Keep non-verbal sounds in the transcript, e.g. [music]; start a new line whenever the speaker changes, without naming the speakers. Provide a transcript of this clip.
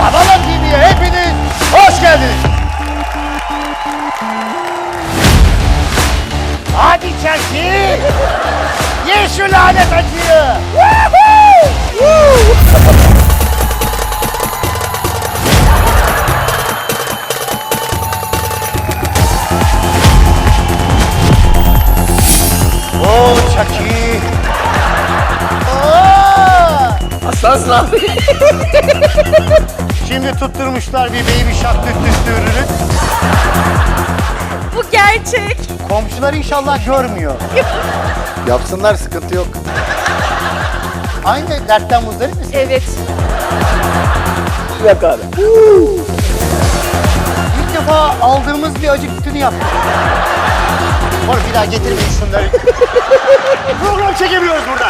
Babala TV'ye hepiniz hoş geldiniz. Hadi çekil. Ye şu lanet acıyı. Oo Chucky. Oo!
Aslansın abi. [laughs]
Şimdi tutturmuşlar bir baby shark düttüstü ürünü.
Bu gerçek.
Komşular inşallah görmüyor.
Yapsınlar sıkıntı yok.
Aynı dertten muzdarip misin?
Evet.
Yok abi.
İlk defa aldığımız bir acı tütünü yaptık. Bir daha getirmeyin şunları. [laughs] Program çekemiyoruz burada.